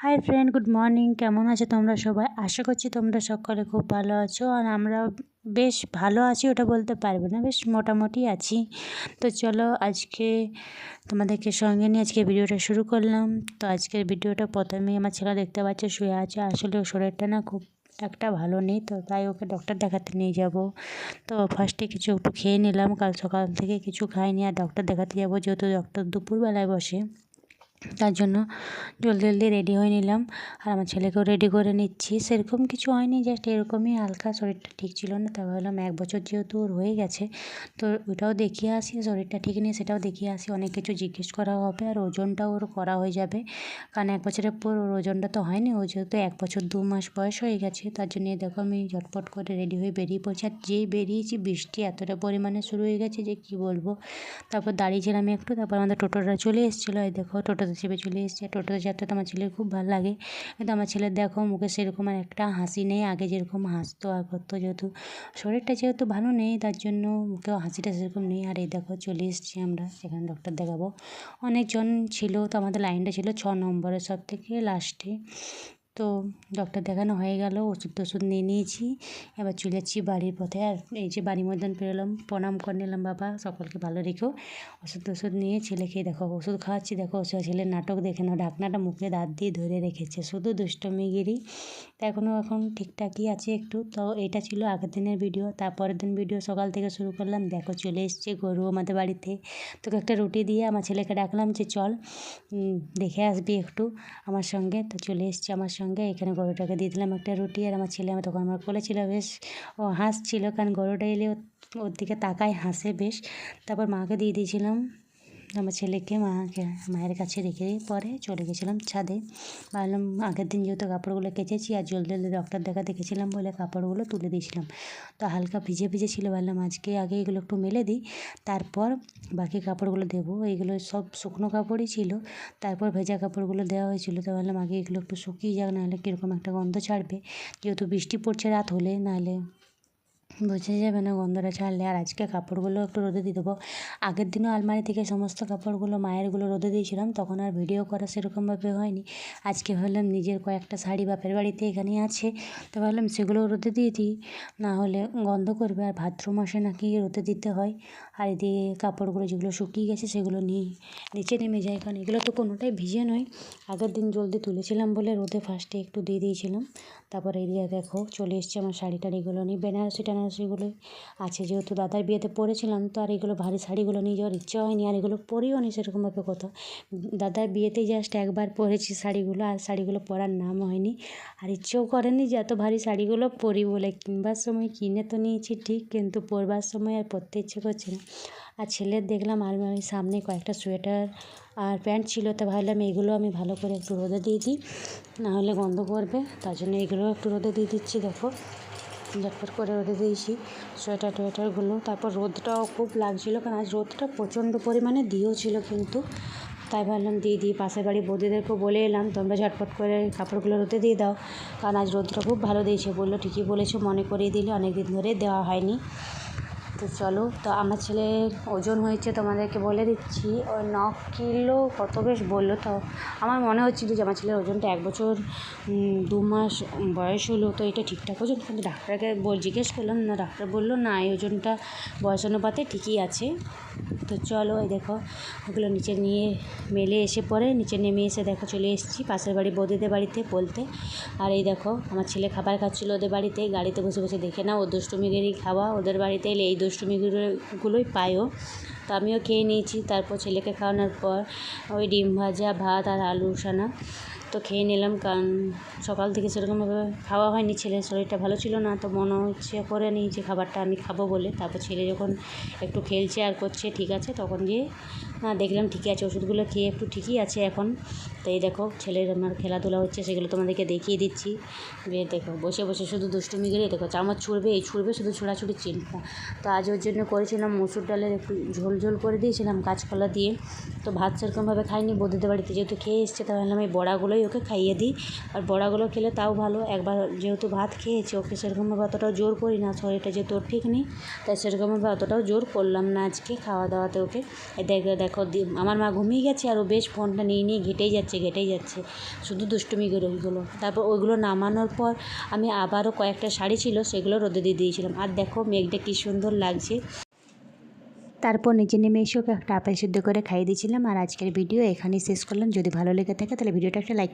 Hi friend good morning কেমন আছো তোমরা সবাই? আশা করছি তোমরা সকলে খুব ভালো আছো। আর আমরা বেশ ভালো আছি ওটা বলতে পারব না, বেশ মোটামুটি আছি। তো চলো আজকে তোমাদেরকে সঙ্গে নিয়ে আজকে ভিডিওটা শুরু করলাম। তো আজকের ভিডিওটা প্রথমেই আমার ছেলে দেখতে পাচ্ছে শুয়ে আছে। আসলে ওর শরীরটা না খুব একটা ভালো নেই, তো তাই ওকে ডক্টর দেখাতে নিয়ে যাব। তো ফার্স্টে কিছু একটু খেয়ে নিলাম, কাল সকাল থেকে কিছু খাইনি। আর ডক্টর দেখাতে যাব, যেহেতু ডক্টর দুপুরবেলায় বসে। তার জন্য জলদি জলদি রেডি হয়ে নিলাম। আর আমার ছেলেকেও রেডি করে নিচ্ছি। সেরকম কিছু হয়নি জাস্ট এরকমই হালকা শরীরটা ঠিক ছিল না তা ভাবলাম এক বছর যেহেতু ওর হয়ে গেছে, তো ওটাও দেখিয়ে আসি, শরীরটা ঠিক নেই সেটাও দেখিয়ে আসি। অনেক কিছু জিজ্ঞেস করা হবে আর ওজনটাও ওর করা হয়ে যাবে। কারণ এক বছরের পর ওর ওজনটা তো হয়নি, ও যেহেতু এক বছর দু মাস বয়স হয়ে গেছে, তার জন্য দেখো আমি ঝটপট করে রেডি হয়ে বেরিয়ে পড়ছি। আর যেই বেরিয়েছি বৃষ্টি এতটা পরিমাণে শুরু হয়ে গেছে যে কী বলব? তারপর দাঁড়িয়েছিলাম একটু, তারপর আমাদের টোটোটা চলে এসেছিল। এই দেখো টোটো টোটোতে চেপে চলে এসেছে। টোটোতে যাত্রা তো আমার ছেলের খুব ভালো লাগে। কিন্তু আমার ছেলের দেখো মুখে সেরকম আর একটা হাসি নেই। আগে যেরকম হাসতো আর করতো যেহেতু শরীরটা যেহেতু ভালো নেই, তার জন্য মুখেও হাসিটা সেরকম নেই। আর এই দেখো চলে এসেছি আমরা, সেখানে ডক্টর দেখাবো। অনেকজন ছিল, তো আমাদের লাইনটা ছিল ছ নম্বরের সব থেকে লাস্টে তো ডক্টর দেখানো হয়ে গেল ওষুধ টষুধ নিয়ে নিয়েছি। এবার চলে যাচ্ছি বাড়ির পথে। আর এই যে বাড়ির মধ্যে পেরোলাম, প্রণাম করে নিলাম বাবা, সকলকে ভালো রেখো। ওষুধ টষুধ নিয়ে ছেলেকে দেখো, ওষুধ খাওয়াচ্ছি, দেখো ছেলের নাটক দেখে নাও। ঢাকনাটা মুখে দাঁত দিয়ে ধরে রেখেছে, শুধু দুষ্টমিগিরি। তা এখনও এখন ঠিকঠাকই আছে একটু। তো এটা ছিল আগের দিনের ভিডিও তারপরের দিন ভিডিও সকাল থেকে শুরু করলাম। দেখো, চলে এসছে গরু আমাদের বাড়িতে। তোকে একটা রুটি দিয়ে আমার ছেলেকে ডাকলাম যে চল দেখে আসবি একটু আমার সঙ্গে। তো চলে এসছে আমার সঙ্গে এখানে গরুটাকে দিয়ে দিলাম একটা রুটি। আর আমার ছেলে, আমার তখন আমার কোলে ছিল, বেশ, ও হাসছিল। কারণ গরুটা এলে ওর দিকে তাকায়, হাসে বেশ। তারপর মাকে দিয়ে দিয়েছিলাম। আমার ছেলেকে মাকে, মায়ের কাছে রেখে পরে চলে গেছিলাম ছাদে। ভাবলাম আগের দিন যেহেতু কাপড়গুলো কেচেছি আর জলদি জলদি ডক্টর দেখা দেখেছিলাম বলে কাপড়গুলো তুলে দিয়েছিলাম। তো হালকা ভিজে ভিজে ছিল, ভাবলাম আজকে আগে এগুলো একটু মেলে দিই, তারপর বাকি কাপড়গুলো দেবো। এইগুলো সব শুকনো কাপড়ই ছিল, তারপর ভেজা কাপড়গুলো দেওয়া হয়েছিল। তো ভাবলাম আগে এগুলো একটু শুকিয়ে যাক, নাহলে কীরকম একটা গন্ধ ছাড়বে। যেহেতু বৃষ্টি পড়ছে রাত হলে, নাহলে বোঝা যাবে না গন্ধটা, ছাড়লে আর আজকে কাপড়গুলো একটু রোদে দিয়ে দেবো। আগের দিনও আলমারি থেকে সমস্ত কাপড়গুলো মায়েরগুলো রোদে দিয়েছিলাম, তখন আর ভিডিও করা সেরকমভাবে হয়নি। আজকে ভাবলাম নিজের কয়েকটা শাড়ি বাপের বাড়িতে এখানেই আছে, তো ভাবলাম সেগুলো রোদে দিয়ে দিই, না হলে গন্ধ করবে আর ভাদ্র মাসে নাকি রোদে দিতে হয়। আর এদিকে কাপড়গুলো যেগুলো শুকিয়ে গেছে সেগুলো নিয়ে নিচে নেমে যায়, কারণ এগুলো তো কোনোটাই ভিজে নয়। আগের দিন জলদি তুলেছিলাম বলে রোদে ফার্স্টে একটু দিয়ে দিয়েছিলাম, তারপরে এদিকে দেখো চলে এসছে আমার শাড়ি টাড়িগুলো নিয়ে বেনারসি টেনারসিগুলোই আছে। যেহেতু দাদার বিয়েতে পরেছিলাম তো আর এগুলো ভারী শাড়িগুলো নিয়ে যাওয়ার ইচ্ছা হয়নি, আর এগুলো পরিও নি সেরকমভাবে কোথাও। দাদার বিয়েতেই জাস্ট একবার পরেছি শাড়িগুলো, আর শাড়িগুলো পরার নাম হয়নি। আর ইচ্ছেও করেনি যে এত ভারী শাড়িগুলো পরি বলে। কিনবার সময় কিনে তো নিয়েছি ঠিক, কিন্তু পরবার সময় আর পরতে ইচ্ছে করছে না। আর ছেলের দেখলাম আর আমি সামনে কয়েকটা সোয়েটার আর প্যান্ট ছিল, তো ভাবলাম এইগুলো আমি ভালো করে একটু রোদে দিয়ে দিই নাহলে গন্ধ করবে। তার জন্য এগুলো একটু রোদে দিয়ে দিচ্ছি, দেখো। ঝটপট করে রোদে দিয়েছি সোয়েটার টোয়েটারগুলো। তারপর রোদটাও খুব লাগছিল, কারণ আজ রোদটা প্রচণ্ড পরিমাণে দিয়েও ছিল কিন্তু। তাই ভাবলাম দিয়ে দিই, পাশের বাড়ি বৌদিদেরকেও বলে এলাম, তোমরা ঝটপট করে কাপড়গুলো রোদে দিয়ে দাও। কারণ আজ রোদটা খুব ভালো দিয়েছে, বলল ঠিকই বলেছ, মনে করিয়ে দিলে অনেক দিন ধরে দেওয়া হয়নি। তো চলো, তো আমার ছেলের ওজন হয়েছে তোমাদেরকে বলে দিচ্ছি। ও ন কিলো কত বেশ বলল তো। আমার মনে হচ্ছিল যে আমার ছেলের ওজনটা এক বছর দু মাস বয়স হলো, তো এটা ঠিকঠাক ওজন। কিন্তু ডাক্তারকে জিজ্ঞেস করলাম, না, ডাক্তার বলল, না, এই ওজনটা বয়স অনুপাতে ঠিকই আছে। তো চলো ওই দেখো, ওগুলো নিচে নিয়ে মেলে এসে পরে নিচে নেমে এসে দেখো চলে এসেছি পাশের বাড়ি বৌদিদের বাড়িতে বলতে। আর এই দেখো, আমার ছেলে খাবার খাচ্ছিলো ওদের বাড়িতে, গাড়িতে বসে বসে দেখে না ও দুষ্টুমিগেরই খাওয়া, ওদের বাড়িতে এলে এই দুষ্টুমিগুলোই পায়ও তো আমিও খেয়ে নিয়েছি, তারপর ছেলেকে খাওয়ানোর পর ওই ডিম ভাজা, ভাত আর আলু সানা তো খেয়ে নিলাম, কারণ সকাল থেকে সেরকমভাবে খাওয়া হয়নি, ছেলের শরীরটা ভালো ছিল না, তো মনে হচ্ছে করে নিই যে খাবারটা আমি খাব বলে। তারপর ছেলে যখন একটু খেলছে আর করছে, ঠিক আছে, তখন গিয়ে, না, দেখলাম ঠিকই আছে, ওষুধগুলো খেয়ে একটু ঠিকই আছে এখন। তো এই দেখো, ছেলের আমার খেলাধুলা হচ্ছে, সেগুলো তোমাদেরকে দেখিয়ে দিচ্ছি। যে দেখো, বসে বসে শুধু দুষ্টুমি করে, দেখো, চামচ ছুঁড়বে, এই ছুঁড়বে শুধু ছোড়াছুড়ি চিন্তা। তো আজ ওর জন্য করেছিলাম মসুর ডালের একটু ঝোল ঝোল করে দিয়েছিলাম কাঁচকলা দিয়ে। তো ভাত সেরকমভাবে খাইনি, বৌদিদের বাড়িতে যেহেতু খেয়ে এসছে, তাহলে আমি বড়াগুলোই খাওয়াই ওকে খাইয়ে দিই। আর বড়াগুলো খেলে তাও ভালো। একবার যেহেতু ভাত খেয়েছে, ওকে সেরকমভাবে অতটাও জোর করি না। শরীরটা যেহেতু ওর ঠিক নেই, তাই সেরকমভাবে অতটাও জোর করলাম না আজকে খাওয়া দাওয়াতে ওকে। দেখো দেখো আমার মা ঘুমিয়ে গেছে আর ও বেশ ফোনটা নিয়ে নিয়ে ঘেটেই যাচ্ছে ঘেটেই যাচ্ছে। শুধু দুষ্টুমি করে ওইগুলো। তারপর ওইগুলো নামানোর পর আমি আবারও কয়েকটা শাড়ি ছিল, সেগুলো রোদে দিয়ে দিয়েছিলাম। আর দেখো, মেঘটা কী সুন্দর লাগছে। তারপর নিচে নেমে এসে ওকে একটা আপেল সিদ্ধ করে খাইয়ে দিয়েছিলাম। আর আজকের ভিডিও এখানেই শেষ করলাম। যদি ভালো লেগে থাকে তাহলে ভিডিওটা একটা লাইক